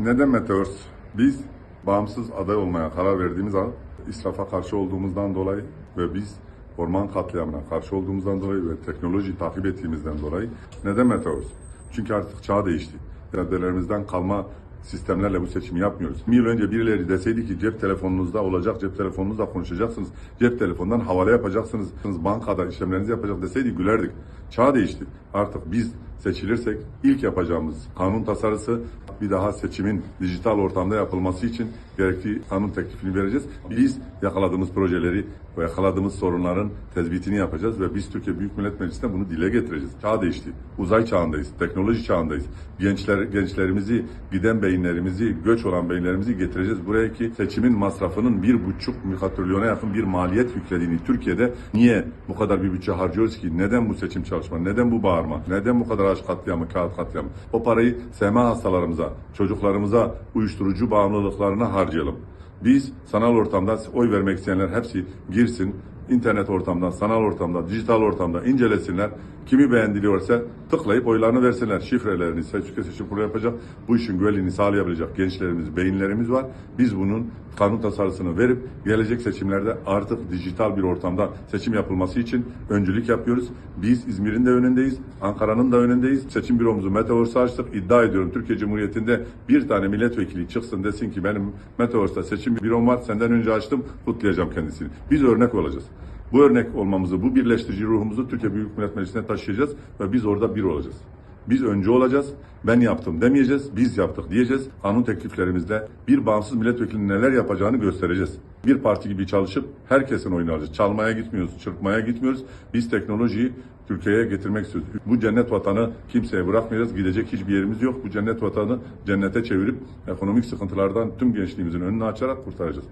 Neden Meteors? Biz bağımsız aday olmaya karar verdiğimiz an israfa karşı olduğumuzdan dolayı ve biz orman katliamına karşı olduğumuzdan dolayı ve teknolojiyi takip ettiğimizden dolayı neden Meteors? Çünkü artık çağ değişti. Deddelerimizden kalma sistemlerle bu seçimi yapmıyoruz. Bir yıl önce birileri deseydi ki cep telefonunuzda olacak, cep telefonunuzda konuşacaksınız, cep telefonundan havale yapacaksınız, bankada işlemlerinizi yapacak deseydi gülerdik. Çağ değişti. Artık biz seçilirsek ilk yapacağımız kanun tasarısı bir daha seçimin dijital ortamda yapılması için gerekli kanun teklifini vereceğiz. Biz yakaladığımız projeleri ve yakaladığımız sorunların tespitini yapacağız ve biz Türkiye Büyük Millet Meclisi'nde bunu dile getireceğiz. Çağ değişti. Uzay çağındayız, teknoloji çağındayız. Gençler gençlerimizi, giden beyinlerimizi, göç olan beyinlerimizi getireceğiz buraya ki seçimin masrafının bir buçuk trilyona yakın bir maliyet yüklediğini Türkiye'de niye bu kadar bir bütçe harcıyoruz ki? Neden bu seçim çalışma? Neden bu bağırma? Neden bu kadar aşk katliamı, kağıt katliamı? O parayı SMA hastalarımıza, çocuklarımıza, uyuşturucu bağımlılıklarına harcayalım. Biz sanal ortamda oy vermek isteyenler hepsi girsin. internet ortamdan, sanal ortamda, dijital ortamda incelesinler. Kimi beğendiliyorsa tıklayıp oylarını versinler. Şifrelerini seçim seçim kurulu yapacak. Bu işin güvenliğini sağlayabilecek gençlerimiz, beyinlerimiz var. Biz bunun kanun tasarısını verip gelecek seçimlerde artık dijital bir ortamda seçim yapılması için öncülük yapıyoruz. Biz İzmir'in de önündeyiz, Ankara'nın da önündeyiz. Seçim büromuzu Meteors'a açtık. İddia ediyorum Türkiye Cumhuriyeti'nde bir tane milletvekili çıksın desin ki benim Meteors'ta seçim bürom var senden önce açtım kutlayacağım kendisini. Biz örnek olacağız. Bu örnek olmamızı, bu birleştirici ruhumuzu Türkiye Büyük Millet Meclisi'ne taşıyacağız ve biz orada bir olacağız. Biz öncü olacağız. Ben yaptım demeyeceğiz. Biz yaptık diyeceğiz. Kanun tekliflerimizde bir bağımsız milletvekilinin neler yapacağını göstereceğiz. Bir parti gibi çalışıp herkesin oyunu alacağız. Çalmaya gitmiyoruz, çırpmaya gitmiyoruz. Biz teknolojiyi Türkiye'ye getirmek istiyoruz. Bu cennet vatanı kimseye bırakmayacağız. Gidecek hiçbir yerimiz yok. Bu cennet vatanı cennete çevirip ekonomik sıkıntılardan tüm gençliğimizin önünü açarak kurtaracağız.